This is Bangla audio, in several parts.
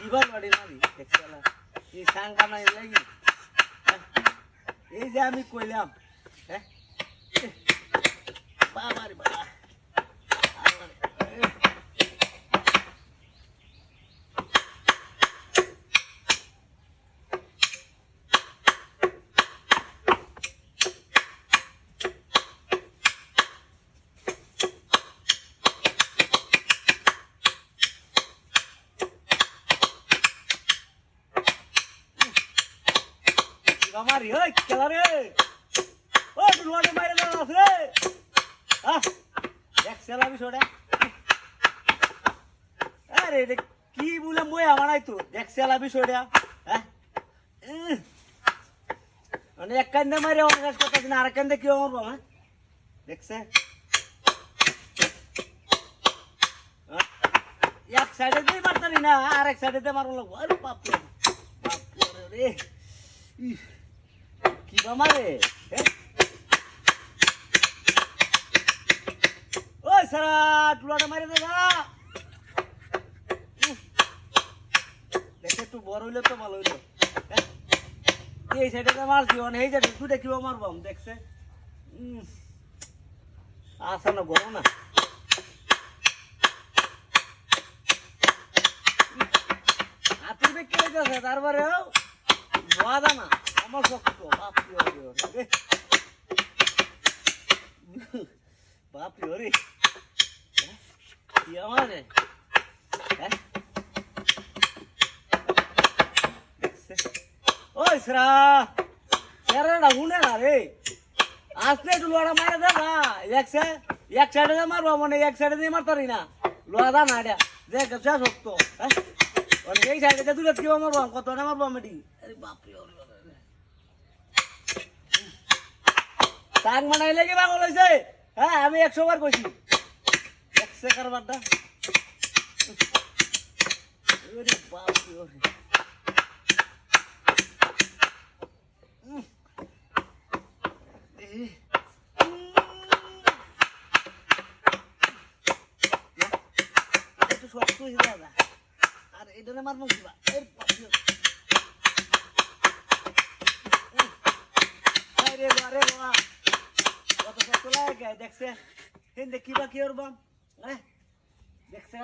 কিবার বাড়ি মারি দেখছিলা এই সাঙ্গা নাই লাগি হ্যাঁ? এই যে আমি কইলাম হ্যাঁ বাবা রে বাবা আল্লাহ রে। আমার ওই খেলা রে। ও ডুয়ারে মাইরে দাও আছে রে। হ্যাঁ দেখ সেলা বিষয়টা। আরে এটা কি বলে মই আমার নাই তো? দেখ সেলা বিষয়টা। হ্যাঁ। মানে এক কান্দে মারে অনেক কথা না আর কান্দে কি আমার বাবা দেখছে? এক সাইডে দিয়ে মারতারি না আর এক সাইডে দিয়ে মারবো লাগবো। আরে বাপরে রে। ইহ, কি মারে হ্যাঁ? ওই সারা টুলাটা মারে দে না দেখে একটু বড় হইলে তো ভালো হইল? এই সাইডে মারছি মানে এই সাইডে দুটা কিবা মারবাম দেখছে? আসা না, গরম না। হাতির বেগ কেটে গেছে তারপরেও বাদা না। বাপরি হরি হ্যাঁ? কি আমার রে হ্যাঁ? দেখছে? ওই সরা সেরাটা উনে না রে আসলে একটু লোড়া মারে দে না এক সাইড এক সাইডে দিয়ে মারবো মানে এক সাইডে দিয়ে মারতারি না লোড়া দা না এটা দেখ ব্যবসা শক্ত হ্যাঁ এই সাইডে দূরে কিবা মারবো কত মারবো আমি বাপরে ওরে বাপরে। টাং মানাই লেগে পাগল হয়েছে হ্যাঁ আমি একশো বার কইছি একশো কারবারটা আর এটা। উম। আরে বাবা শক্ত লাগে, দেখছে। হিন্দে কি ওর বাম হ্যাঁ দেখছে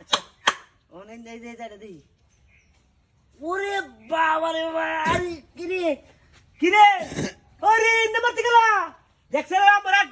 আচ্ছা ওরে কিরে? ওরে ইন্দে মারতে গেলা দেখছে, আমার আগ